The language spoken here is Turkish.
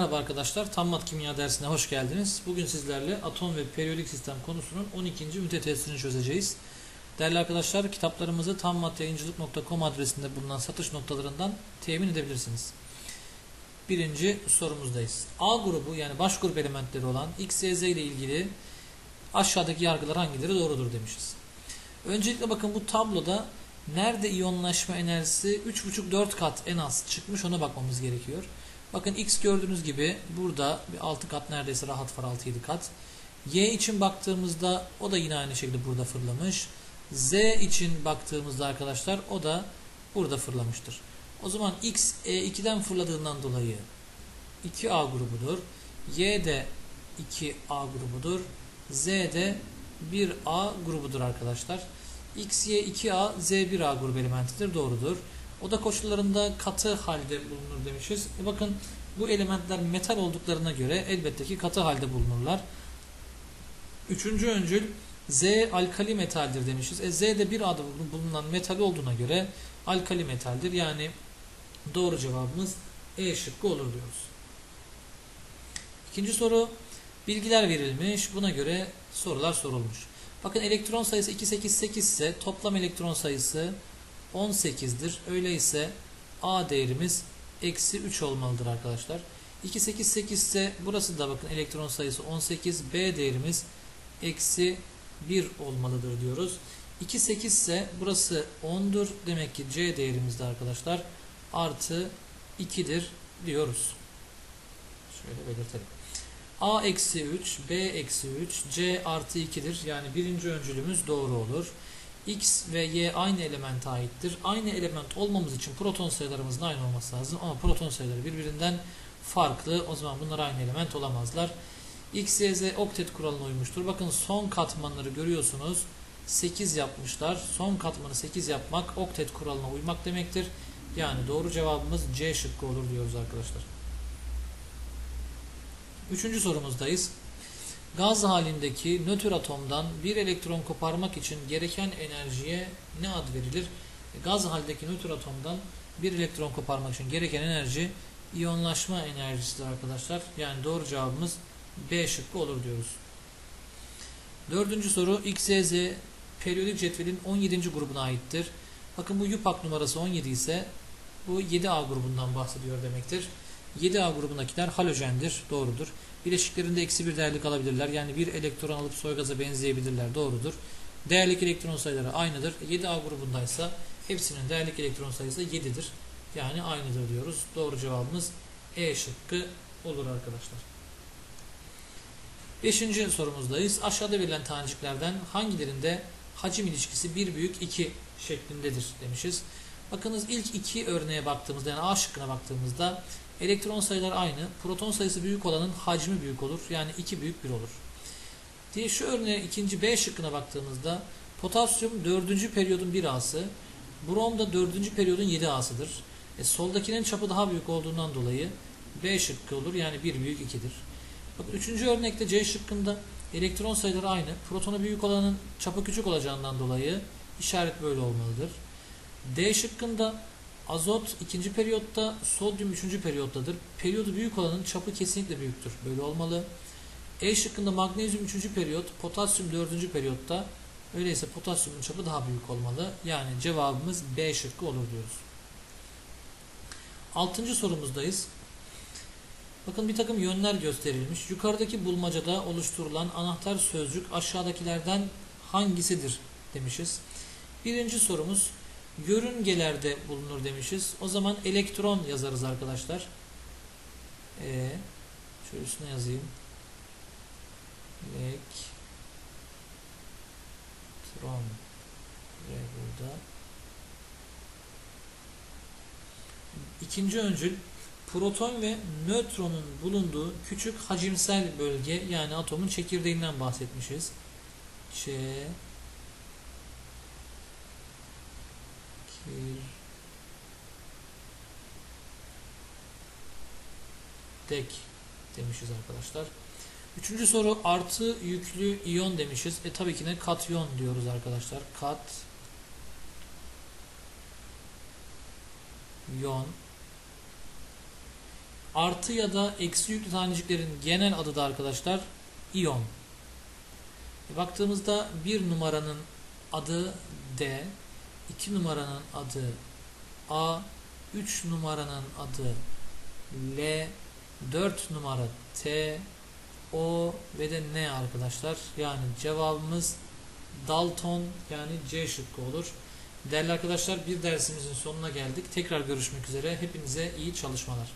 Merhaba arkadaşlar, Tammat Kimya dersine hoş geldiniz. Bugün sizlerle atom ve periyodik sistem konusunun 12. ünite testini çözeceğiz. Değerli arkadaşlar, kitaplarımızı tammatyayıncılık.com adresinde bulunan satış noktalarından temin edebilirsiniz. Birinci sorumuzdayız. A grubu yani baş grup elementleri olan X, Y, Z ile ilgili aşağıdaki yargılar hangileri doğrudur demişiz. Öncelikle bakın bu tabloda nerede iyonlaşma enerjisi 3,5-4 kat en az çıkmış ona bakmamız gerekiyor. Bakın X gördüğünüz gibi burada bir 6 kat neredeyse rahat var 6-7 kat. Y için baktığımızda o da yine aynı şekilde burada fırlamış. Z için baktığımızda arkadaşlar o da burada fırlamıştır. O zaman X E2'den fırladığından dolayı 2A grubudur. Y de 2A grubudur. Z de 1A grubudur arkadaşlar. X, Y 2A, Z 1A grubu elementidir. Doğrudur. Oda koşullarında katı halde bulunur demişiz. E bakın bu elementler metal olduklarına göre elbette ki katı halde bulunurlar. Üçüncü öncül Z alkali metaldir demişiz. E, Z de bir adı bulunan metal olduğuna göre alkali metaldir. Yani doğru cevabımız E şıkkı olur diyoruz. İkinci soru bilgiler verilmiş. Buna göre sorular sorulmuş. Bakın elektron sayısı 288 ise toplam elektron sayısı 18'dir. Öyleyse A değerimiz eksi 3 olmalıdır arkadaşlar. 288 ise burası da bakın elektron sayısı 18. B değerimiz eksi 1 olmalıdır diyoruz. 28 ise burası 10'dur. Demek ki C değerimiz de arkadaşlar artı 2'dir diyoruz. Şöyle belirtelim. A eksi 3, B eksi 3, C artı 2'dir. Yani birinci öncülümüz doğru olur. X ve Y aynı elemente aittir. Aynı element olmamız için proton sayılarımızın aynı olması lazım. Ama proton sayıları birbirinden farklı. O zaman bunlar aynı element olamazlar. X, Y, Z oktet kuralına uymuştur. Bakın son katmanları görüyorsunuz. 8 yapmışlar. Son katmanı 8 yapmak oktet kuralına uymak demektir. Yani doğru cevabımız C şıkkı olur diyoruz arkadaşlar. Üçüncü sorumuzdayız. Gaz halindeki nötr atomdan bir elektron koparmak için gereken enerjiye ne ad verilir? Gaz halindeki nötr atomdan bir elektron koparmak için gereken enerji iyonlaşma enerjisidir arkadaşlar. Yani doğru cevabımız B şıkkı olur diyoruz. Dördüncü soru X, Y, Z periyodik cetvelin 17. grubuna aittir. Bakın bu YUPAC numarası 17 ise bu 7A grubundan bahsediyor demektir. 7A grubundakiler halojendir. Doğrudur. Bileşiklerinde eksi bir değerlik alabilirler. Yani bir elektron alıp soy gaza benzeyebilirler. Doğrudur. Değerlik elektron sayıları aynıdır. 7A grubundaysa hepsinin değerlik elektron sayısı 7'dir. Yani aynıdır diyoruz. Doğru cevabımız E şıkkı olur arkadaşlar. Beşinci sorumuzdayız. Aşağıda verilen taneciklerden hangilerinde hacim ilişkisi 1 büyük 2 şeklindedir demişiz. Bakınız ilk iki örneğe baktığımızda yani A şıkkına baktığımızda elektron sayıları aynı. Proton sayısı büyük olanın hacmi büyük olur. Yani 2 büyük 1 olur. Diye şu örneğe ikinci B şıkkına baktığımızda potasyum 4. periyodun 1 A'sı, brom da 4. periyodun 7 A'sıdır. E, soldakinin çapı daha büyük olduğundan dolayı B şıkkı olur. Yani 1 büyük 2'dir. Bakın üçüncü örnekte C şıkkında elektron sayıları aynı. Protonu büyük olanın çapı küçük olacağından dolayı işaret böyle olmalıdır. D şıkkında azot ikinci periyotta, sodyum üçüncü periyottadır. Periyodu büyük olanın çapı kesinlikle büyüktür. Böyle olmalı. E şıkkında magnezyum üçüncü periyot, potasyum dördüncü periyotta. Öyleyse potasyumun çapı daha büyük olmalı. Yani cevabımız B şıkkı olur diyoruz. Altıncı sorumuzdayız. Bakın bir takım yönler gösterilmiş. Yukarıdaki bulmacada oluşturulan anahtar sözcük aşağıdakilerden hangisidir demişiz. Birinci sorumuz yörüngelerde bulunur demişiz. O zaman elektron yazarız arkadaşlar. E şöyle üstüne yazayım. Elektron ve burada. İkinci öncül proton ve nötronun bulunduğu küçük hacimsel bölge yani atomun çekirdeğinden bahsetmişiz. Ç dek demişiz arkadaşlar. Üçüncü soru artı yüklü iyon demişiz. E tabii ki ne katyon diyoruz arkadaşlar. Kat yon Artı ya da eksi yüklü taneciklerin genel adı da arkadaşlar iyon. E, Baktığımızda bir numaranın adı D, 2 numaranın adı A, 3 numaranın adı L, 4 numara T, O ve de N arkadaşlar. Yani cevabımız Dalton yani C şıkkı olur. Değerli arkadaşlar bir dersimizin sonuna geldik. Tekrar görüşmek üzere. Hepinize iyi çalışmalar.